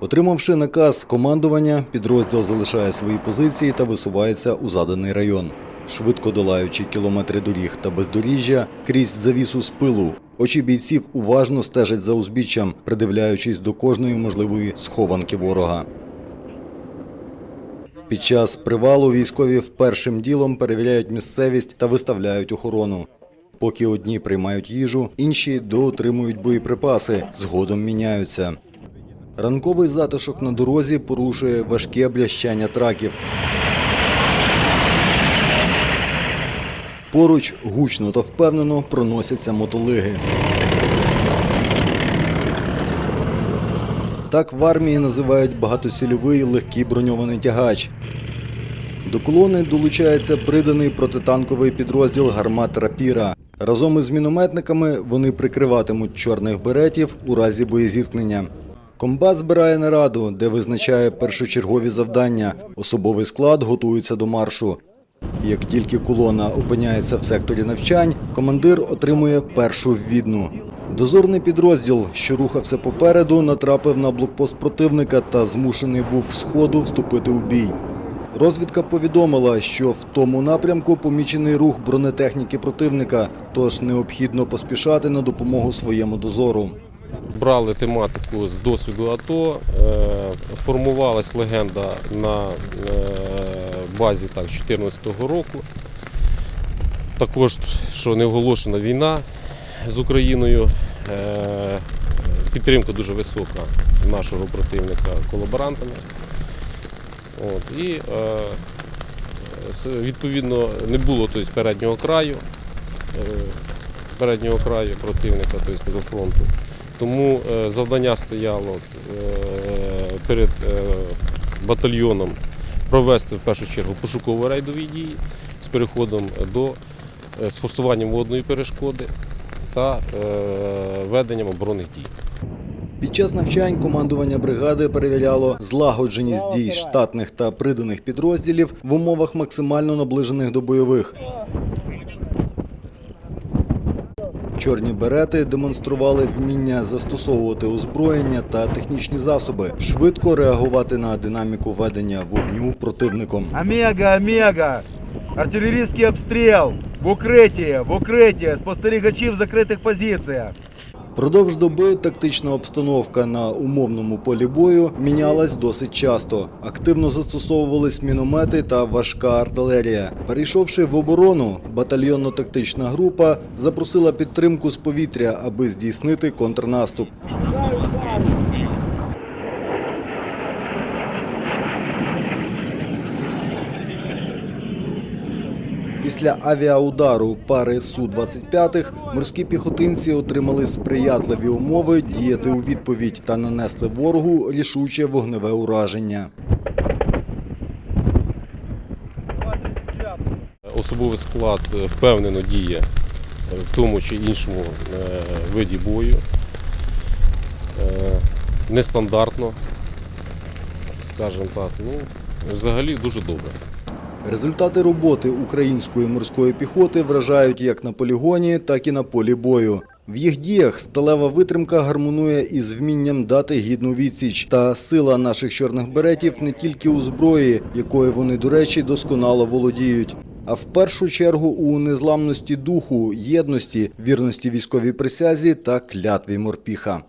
Отримавши наказ командування, підрозділ залишає свої позиції та висувається у заданий район. Швидко долаючи кілометри доріг та бездоріжжя крізь завісу з пилу, очі бійців уважно стежать за узбіччям, придивляючись до кожної можливої схованки ворога. Під час привалу військові впершим ділом перевіряють місцевість та виставляють охорону. Поки одні приймають їжу, інші доотримують боєприпаси, згодом міняються. Ранковий затишок на дорозі порушує важке блящання траків. Поруч гучно та впевнено проносяться мотолиги. Так в армії називають багатоцільовий легкий броньований тягач. До колони долучається приданий протитанковий підрозділ гармат Рапіра. Разом із мінометниками вони прикриватимуть чорних беретів у разі боєзіткнення. Комбат збирає нараду, де визначає першочергові завдання. Особовий склад готується до маршу. Як тільки колона опиняється в секторі навчань, командир отримує першу ввідну. Дозорний підрозділ, що рухався попереду, натрапив на блокпост противника та змушений був з ходу вступити у бій. Розвідка повідомила, що в тому напрямку помічений рух бронетехніки противника, тож необхідно поспішати на допомогу своєму дозору. Брали тематику з досвіду АТО, е, формувалась легенда на е, базі 2014 року. Також, що не оголошена війна з Україною, е, підтримка дуже висока нашого противника колаборантами. От, і відповідно не було тобто, переднього краю, переднього краю противника, тобто до фронту. Тому е, завдання стояло е, перед е, батальйоном провести в першу чергу пошуково рейдові дії з переходом до з форсуванням водної перешкоди та веденням оборонних дій. Під час навчань командування бригади перевіряло злагодженість дій штатних та приданих підрозділів в умовах максимально наближених до бойових. Чорні берети демонстрували вміння застосовувати озброєння та технічні засоби, швидко реагувати на динаміку ведення вогню противником. Омега, Омега! Артилерійський обстріл! В укритті, в укритті! Спостерігачі в закритих позиціях! Продовж доби тактична обстановка на умовному полі бою мінялась досить часто. Активно застосовувались міномети та важка артилерія. Перейшовши в оборону, батальйонно-тактична група запросила підтримку з повітря, аби здійснити контрнаступ. Після авіаудару пари Су-25 морські піхотинці отримали сприятливі умови діяти у відповідь та нанесли ворогу рішуче вогневе ураження. Особовий склад е, впевнено діє в тому чи іншому е, виді бою. Е, Нестандартно, скажімо так. Ну, взагалі дуже добре. Результати роботи української морської піхоти вражають як на полігоні, так і на полі бою. В їх діях сталева витримка гармонує із вмінням дати гідну відсіч. Та сила наших чорних беретів не тільки у зброї, якою вони, до речі, досконало володіють. А в першу чергу у незламності духу, єдності, вірності військовій присязі та клятві морпіха.